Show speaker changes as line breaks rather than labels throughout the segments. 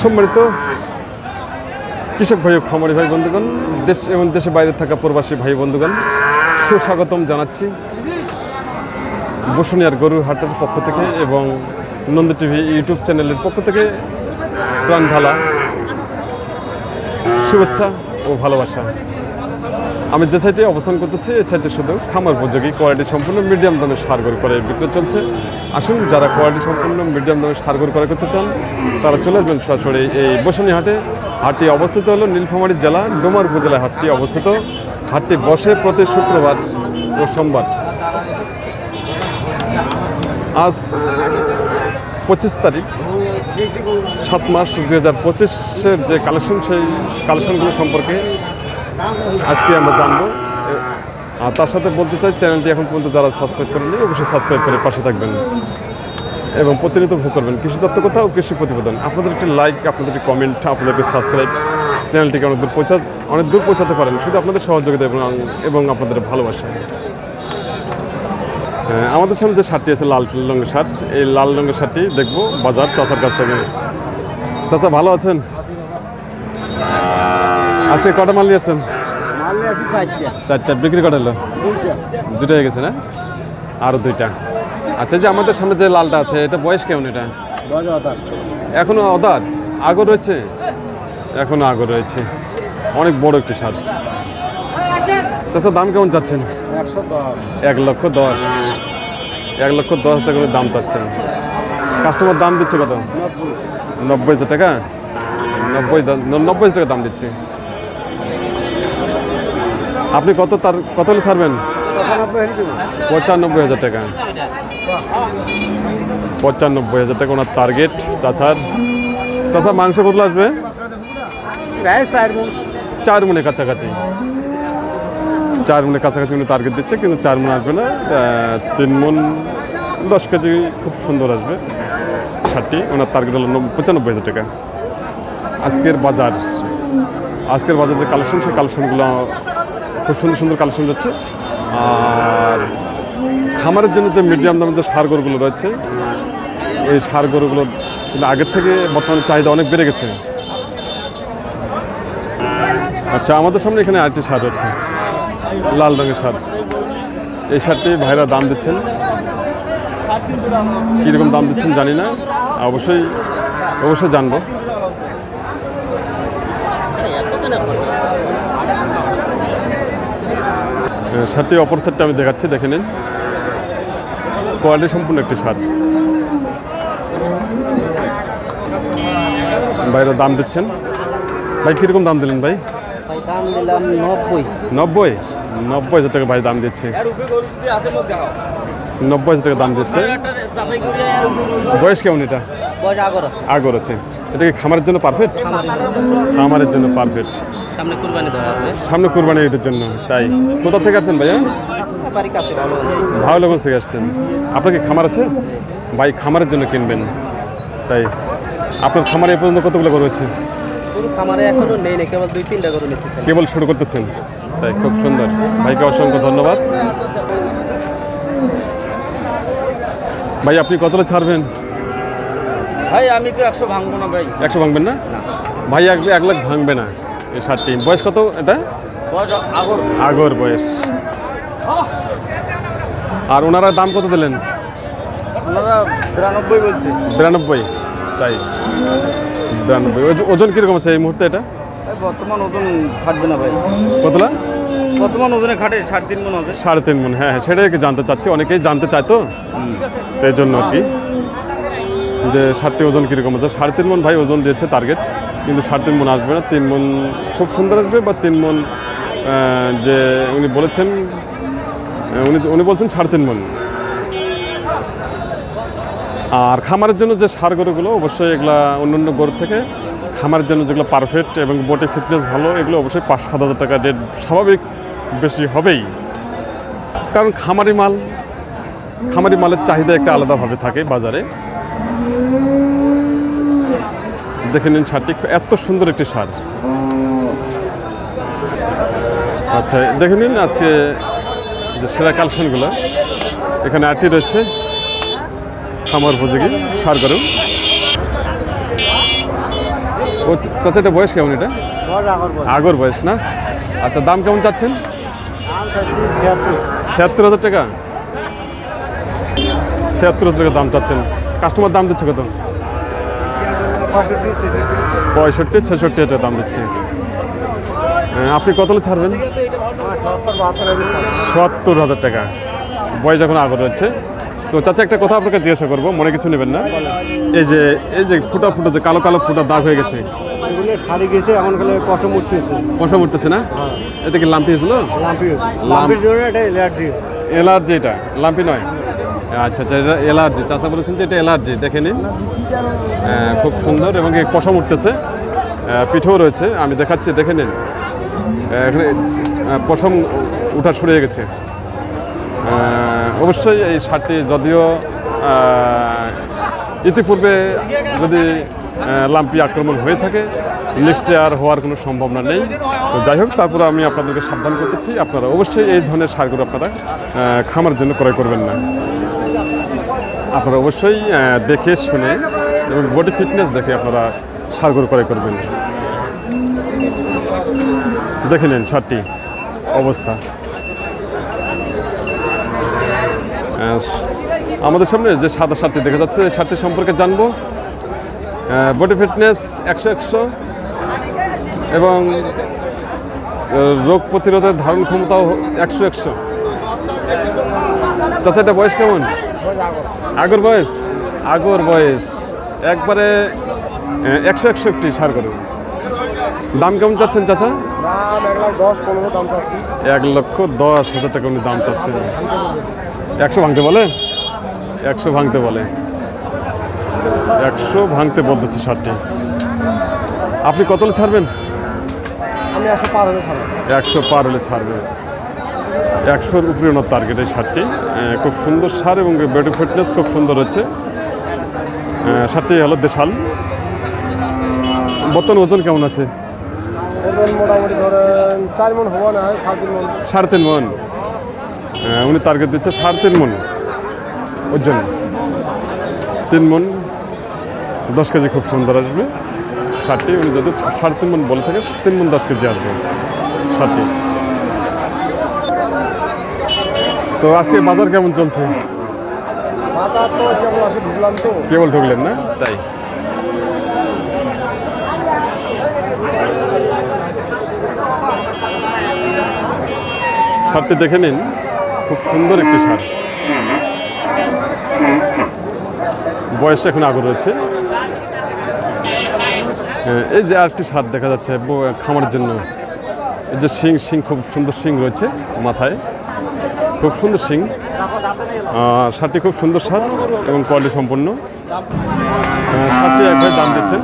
সম্মানিত কৃষক ভাই ও খামারি ভাই বন্ধুগণ, দেশ এবং দেশে বাইরে থাকা প্রবাসী ভাই বন্ধুগণ, সুস্বাগতম জানাচ্ছি বসুনিয়ার গরুর হাটের পক্ষ থেকে এবং নন্দ টিভি ইউটিউব চ্যানেলের পক্ষ থেকে প্রাণ ঢালা শুভেচ্ছা ও ভালোবাসা। আমি যে সাইটে অবস্থান করতেছি, এই সাইটে শুধু খামার উপযোগী কোয়ালিটি সম্পূর্ণ মিডিয়াম দামে সার করে বিক্রয় চলছে। আসুন, যারা কোয়ালিটি সম্পূর্ণ মিডিয়াম দামে সার গরু করে করতে চান, তারা চলে আসবেন সরাসরি এই বসুনি হাটে। হাটটি অবস্থিত হলো নীলফামারী জেলা, ডোমার উপজেলায় হাটটি অবস্থিত। হাটটি বসে প্রতি শুক্রবার ও সোমবার। আজ পঁচিশ তারিখ, সাত মাস দু হাজার পঁচিশের যে কালেকশন সেই কালেকশনগুলো সম্পর্কে আজকে আমরা জানব আর তার সাথে বলতে চাই, চ্যানেলটি এখন পর্যন্ত যারা সাবস্ক্রাইব করেননি, অবশ্যই সাবস্ক্রাইব করে পাশে থাকবেন এবং প্রতিনিয়ত ভোগ করবেন। কৃষি তত্ত্ব কথা ও কৃষি প্রতিবেদন। আপনাদের একটি লাইক আপনাদের একটি কমেন্ট আপনাদের একটি সাবস্ক্রাইব চ্যানেলটিকে অনেক দূর পৌঁছা অনেক দূর পৌঁছাতে পারেন। শুধু আপনাদের সহযোগিতা এবং এবং আপনাদের ভালোবাসা। আমাদের সামনে যে শার্টটি আছে, লাল রঙের শার্ট এই লাল রঙের শার্টটি দেখব বাজার চাচার কাছ থেকে। চাচা, ভালো আছেন? আজকে কটা মাল নিয়ে আসছেন
মাল নিয়ে আসি চারটা।
বিক্রি কটা এলো
দুইটা।
দুটো হয়ে গেছে না? আরও দুইটা। আচ্ছা যে আমাদের সামনে যে লালটা আছে এটা বয়স কেমন এটা? এখনও অদাত আগর রয়েছে? এখনও আগর রয়েছে। অনেক বড় একটি সার। চাষা দাম কেমন চাচ্ছেন? এক লক্ষ দশ। এক লক্ষ দশ টাকা করে দাম চাচ্ছেন। কাস্টমার দাম দিচ্ছে কত?
নব্বই।
হাজার টাকা? নব্বই নব্বই টাকা দাম দিচ্ছে। আপনি কত তার কত হলে ছাড়বেন? পঁচানব্বই হাজার টাকা। পঁচানব্বই হাজার টাকা ওনার টার্গেট চাচার। চাচা মাংস কতগুলো আসবে?
চার মন।
কাছাকাছি। চার মনে কাছাকাছি উনি টার্গেট দিচ্ছে কিন্তু চার মন আসবে না। তিন মন দশ কেজি খুব সুন্দর আসবে। ষাটটি ওনার টার্গেট হলো নব- পঁচানব্বই হাজার টাকা। আজকের বাজার আজকের বাজার যে কালেকশন সেই কালেকশনগুলো খুব সুন্দর সুন্দর কালেকশন যাচ্ছে আর খামারের জন্য যে মিডিয়াম দামের যে সার গরুগুলো রয়েছে, এই সার গরুগুলো কিন্তু আগের থেকে বর্তমানে চাহিদা অনেক বেড়ে গেছে। আচ্ছা আমাদের সামনে এখানে আরেকটি সার হচ্ছে লাল রঙের সার। এই সারটি ভাইরা দাম দিচ্ছেন। কীরকম দাম দিচ্ছেন জানি না। অবশ্যই অবশ্যই জানব। সারটি অপর সারটি আমি দেখাচ্ছি দেখে নিন। কোয়ালিটি সম্পূর্ণ একটি সার। ভাইরা দাম দিচ্ছেন? ভাই কীরকম দাম দিলেন ভাই?
ভাই দাম দিলাম নব্বই।
নব্বই? নব্বই হাজার টাকা ভাই দাম দিচ্ছে। নব্বই হাজার টাকা দাম দিচ্ছে। বয়স কেমন এটা?
আগর আছে।
এটা কি খামারের জন্য পারফেক্ট খামারের জন্য। পারফেক্ট
সামনে কুরবানি দেওয়া হবে।
সামনে কোরবানি ঈদের জন্য তাই। কোথা থেকে আসছেন ভাইয়া?
বাড়ি কাছে ভালো
ভাওয়ালগঞ্জ থেকে আসছেন। আপনার কি খামার আছে? ভাই খামারের জন্য কিনবেন। তাই আপনার খামারে এ পর্যন্ত কতগুলো গরু হচ্ছে
খামারে এখনও নেই না কেবল দুই তিনটা গরু নিচ্ছে।
কেবল শুরু করতেছেন? তাই খুব সুন্দর। ভাইকে অসংখ্য ধন্যবাদ। ভাই আপনি কতটা ছাড়বেন?
ভাই আমি তো একশো ভাঙবো না ভাই।
একশো ভাঙবেন না? ভাই এক লাখ ভাঙবে না। এই ষাটটি বয়স কত এটা?
আগর।
আগর বয়স। আর ওনারা দাম কত দিলেন?
ওনারা বিরানব্বই বলছে।
বিরানব্বই তাই। বিরানব্বই। ওজ- ওজন কীরকম আছে এই মুহূর্তে এটা?
বর্তমান ওজন খাটবে না ভাই।
কতলা?
বর্তমান ওজনে খাটে সাড়ে তিন মন হবে।
সাড়ে তিন মন হ্যাঁ হ্যাঁ সেটাই জানতে চাচ্ছি। অনেকেই জানতে চায় তো। তো এই জন্য আর কি। যে ষাটটি ওজন কীরকম আছে। সাড়ে তিন মন ভাই ওজন দিয়েছে টার্গেট কিন্তু সাড়ে তিন মন আসবে না, তিন মন খুব সুন্দর আসবে বা তিন মন যে উনি বলেছেন উনি উনি বলছেন সাড়ে তিন মন। আর খামারের জন্য যে সার গরুগুলো, অবশ্যই এগুলা অন্য অন্য গরু থেকে খামারের জন্য যেগুলো পারফেক্ট এবং বডি ফিটনেস ভালো, এগুলো অবশ্যই পাঁচ সাত হাজার টাকা রেট স্বাভাবিক বেশি হবেই। কারণ খামারি মাল, খামারি মালের চাহিদা একটা আলাদাভাবে থাকে বাজারে। দেখে নিন সারটি। এত সুন্দর একটি সার। আচ্ছা দেখে নিন আজকে যে সেরা কালেকশনগুলো এখানে আটটি রয়েছে। খামার উপযোগী সার গরু ও চাচা, এটা বয়স কেমন এটা? আগর বয়স না? আচ্ছা দাম কেমন চাচ্ছেন? ছিয়াত্তর হাজার টাকা। ছিয়াত্তর হাজার টাকা দাম চাচ্ছেন। কাস্টমার দাম দিচ্ছে কত? পঁয়ষট্টি ছেষট্টি হাজার দাম দিচ্ছে। হ্যাঁ, আপনি কত ছাড়বেন? সত্তর হাজার টাকা। বয়স এখন আগর রয়েছে তো চাচা একটা কথা আপনাকে জিজ্ঞাসা করব মনে কিছু নেবেন না? এই যে এই যে ফুটা ফুটা যে কালো কালো ফুটা দাগ হয়ে গেছে।
এখন খালি কষম উঠতেছে।
উঠতেছে না? এটা কি লাম্পি হয়েছিল?
লাম্পি লাম্পির জন্য এটা অ্যালার্জি
এলার্জি এটা। লাম্পি নয়। আচ্ছা আচ্ছা এলার্জি। চাচা বলেছেন যে এটা এলার্জি দেখে নিন। হ্যাঁ, খুব সুন্দর এবং পশম উঠতেছে। পিঠেও রয়েছে আমি দেখাচ্ছি দেখে নিন। এখানে পশম উঠা হয়ে গেছে। অবশ্যই এই শার্টটি যদিও ইতিপূর্বে যদি লাম্পি আক্রমণ হয়ে থাকে নেক্সটে আর হওয়ার কোনো সম্ভাবনা নেই। তো যাই হোক তারপরে আমি আপনাদেরকে সাবধান করতেছি। আপনারা অবশ্যই এই ধরনের সারগুলো আপনারা খামার জন্য ক্রয় করবেন না। আপনারা অবশ্যই দেখে শুনে এবং বডি ফিটনেস দেখে আপনারা সারগুলো ক্রয় করবেন। দেখে নিন শার্টটি অবস্থা। আমাদের সামনে যে সাদা শার্টটি দেখা যাচ্ছে, এই শার্টটি সম্পর্কে জানব। বডি ফিটনেস একশো একশো এবং রোগ প্রতিরোধের ধারণ ক্ষমতাও একশো একশো। চাচা, এটা বয়স কেমন? আগর বয়স? আগর বয়স। একবারে একশো একশো একটি সার করে। দাম কেমন চাচ্ছেন চাচা?
এক
লক্ষ দশ হাজার টাকা উনি দাম চাচ্ছেন। একশো ভাঙতে বলে? একশো ভাঙতে বলে। একশো ভাঙতে বলতেছে শার্টটি আপনি কত ছাড়বেন?
একশো পার হলে ছাড়বো
একশো পার হলে ছাড়বে একশোর উপরে ওনার টার্গেট এই শার্টটি খুব সুন্দর সার এবং বডি ফিটনেস খুব সুন্দর হচ্ছে। শার্টটি হলো দেশাল। বর্তমান ওজন কেমন আছে?
মোটামুটি ধরেন চার মন হব না সাড়ে তিন মন।
উনি টার্গেট দিচ্ছে সাড়ে তিন মন ওজন। তিন মন দশ কেজি খুব সুন্দর আসবে ষাটটি উনি যদি সাড়ে তিন মন বলে থাকে তিন মন দশ কেজি আসবে ষাটটি তো আজকে বাজার কেমন চলছে?
কেবল
ঢুকলেন না? তাই। শার্টটি দেখে নিন। খুব সুন্দর একটি শার্ট। বয়সটা এখন আগর রয়েছে হ্যাঁ, এই যে আরেকটি শার্ট দেখা যাচ্ছে খামারের জন্য। এই যে শিং শিং খুব সুন্দর শিং রয়েছে মাথায়। খুব সুন্দর সিং। শার্টটি খুব সুন্দর শার্ট এবং কোয়ালিটি সম্পন্ন। শার্টটি এক ভাই দাম দিচ্ছেন।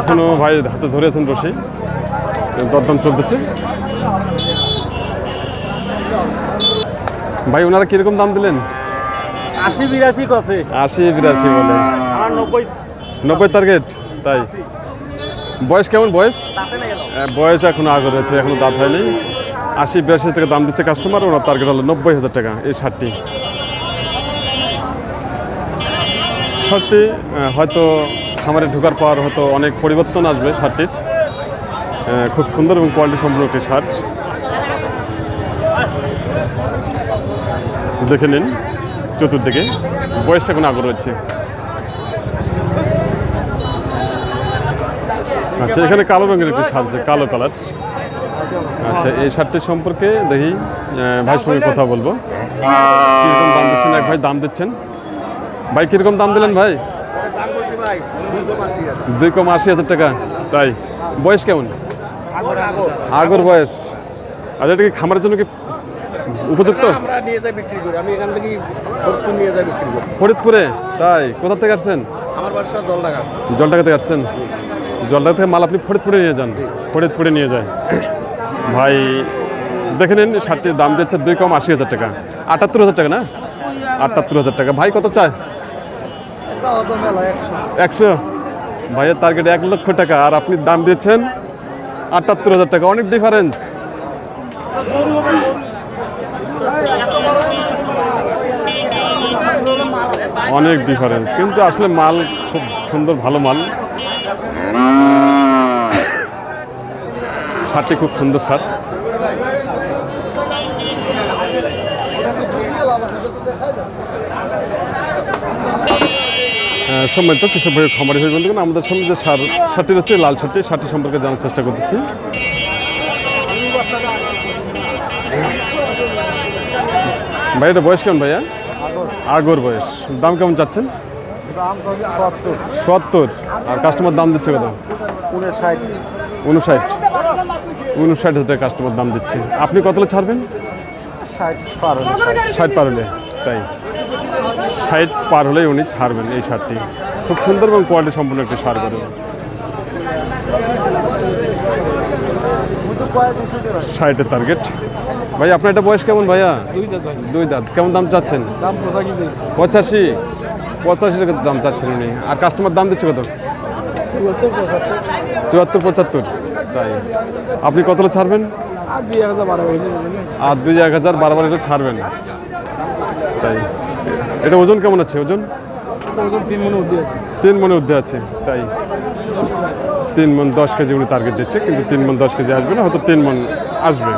এখনও ভাই হাতে ধরেছেন রশি। দরদাম চলতেছে। ভাই ওনারা কীরকম দাম দিলেন?
আশি বিরাশি কছে
আশি বিরাশি বলে।
নব্বই।
নব্বই টার্গেট তাই। বয়স কেমন বয়স? বয়স এখনও আগে রয়েছে এখনও দাঁত হয়নি। আশি বিরাশি হাজার টাকা দাম দিচ্ছে কাস্টমার ওনার টার্গেট হলো নব্বই হাজার টাকা এই শার্টটি। শার্টটি হয়তো খামারে ঢোকার পর হয়তো অনেক পরিবর্তন আসবে শার্টটির। খুব সুন্দর এবং কোয়ালিটি সম্পন্ন একটি শার্ট। দেখে নিন, চতুর্দিকে বয়স এখন আগে রয়েছে আচ্ছা এখানে কালো রঙের একটি শার্ট আছে, কালো কালার আচ্ছা এই শার্টটি সম্পর্কে দেখি ভাইয়ের সঙ্গে কথা বলব। কীরকম দাম দিচ্ছেন? এক ভাই দাম দিচ্ছেন? ভাই, কীরকম দাম দিলেন ভাই? দুই কম আশি হাজার টাকা। তাই, বয়স কেমন? আগর বয়স। আচ্ছা এটা কি খামারের জন্য কি উপযুক্ত?
ফরিদপুর?
তাই, কোথা থেকে আসছেন? জলটাকা থেকে আসছেন? জলটাকা থেকে মাল আপনি ফরিদপুরে নিয়ে যান। ফরিদপুরে নিয়ে যায়। ভাই, দেখে নিন, শার্টটির দাম দিচ্ছে দুই কম আশি হাজার টাকা। আটাত্তর হাজার টাকা না? আটাত্তর হাজার টাকা। ভাই, কত চায়? একশো। ভাইয়ের টার্গেট এক লক্ষ টাকা। আর আপনি দাম দিচ্ছেন আটাত্তর হাজার টাকা। অনেক ডিফারেন্স অনেক ডিফারেন্স কিন্তু আসলে মাল খুব সুন্দর, ভালো মাল। শার্টটি খুব সুন্দর আহ, সম্মানিত কৃষক ভাই খামারি ভাই বন্ধুগণ আমাদের সামনে যে সার শার্টটি রয়েছে লাল শার্টটি শার্টটি সম্পর্কে জানার চেষ্টা করতেছি। ভাই এটা বয়স কেমন ভাইয়া? আগর বয়স। দাম কেমন চাচ্ছেন?
সত্তর।
আর কাস্টমার দাম দিচ্ছে কত?
ষাট
উনষাট উনষাট হাজার কাস্টমার দাম দিচ্ছে। আপনি কতলে ছাড়বেন?
ষাট পার হলে। ষাট।
ষাট পার হলে তাই। ষাট পার হলেই উনি ছাড়বেন এই শার্টটি খুব সুন্দর এবং কোয়ালিটি সম্পূর্ণ একটি সার করে ষাটের টার্গেট ভাই আপনার এটা বয়স কেমন ভাইয়া? দুই দাঁত কেমন দাম চাচ্ছেন? পঁচাশি পঁচাশি? টাকা দাম চাচ্ছেন উনি। আর কাস্টমার দাম দিচ্ছে কত?
চুয়াত্তর পঁচাত্তর।
তাই। আপনি কতটা ছাড়বেন?
আর দুই এক হাজার বারো
বারবার এটা ছাড়বেন। তাই। এটা ওজন কেমন আছে? ওজন?
ওজন তিন মনে উদ্দি আছে।
তিন মনে আছে। তাই। তিন মন দশ কেজি উনি টার্গেট দিচ্ছে কিন্তু তিন মন দশ কেজি আসবে না হয়তো তিন মন আসবে।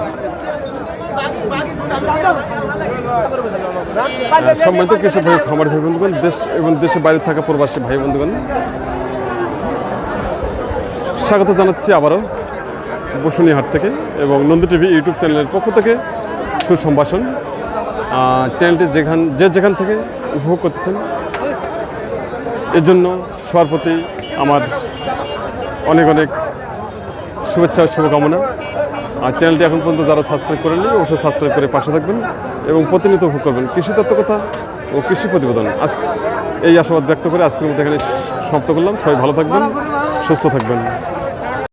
সম্মানিত কৃষক ভাই খামার ভাই বন্ধুগণ দেশ এবং দেশে বাইরে থাকা প্রবাসী ভাই বন্ধুগণ স্বাগত জানাচ্ছি আবারও বসুনিহাট থেকে এবং নন্দী টিভি ইউটিউব চ্যানেলের পক্ষ থেকে সুসম্ভাষণ। চ্যানেলটি যেখান যে যেখান থেকে উপভোগ করতেছেন, এর জন্য সবার প্রতি আমার অনেক অনেক শুভেচ্ছা ও শুভকামনা। আর চ্যানেলটি এখন পর্যন্ত যারা সাবস্ক্রাইব করেননি, অবশ্যই সাবস্ক্রাইব করে পাশে থাকবেন এবং প্রতিনিয়ত উপভোগ করবেন। কৃষি তত্ত্বকথা ও কৃষি প্রতিবেদন। আজ এই আশাবাদ ব্যক্ত করে আজকের মধ্যে এখানে সমাপ্ত করলাম। সবাই ভালো থাকবেন। সুস্থ থাকবেন।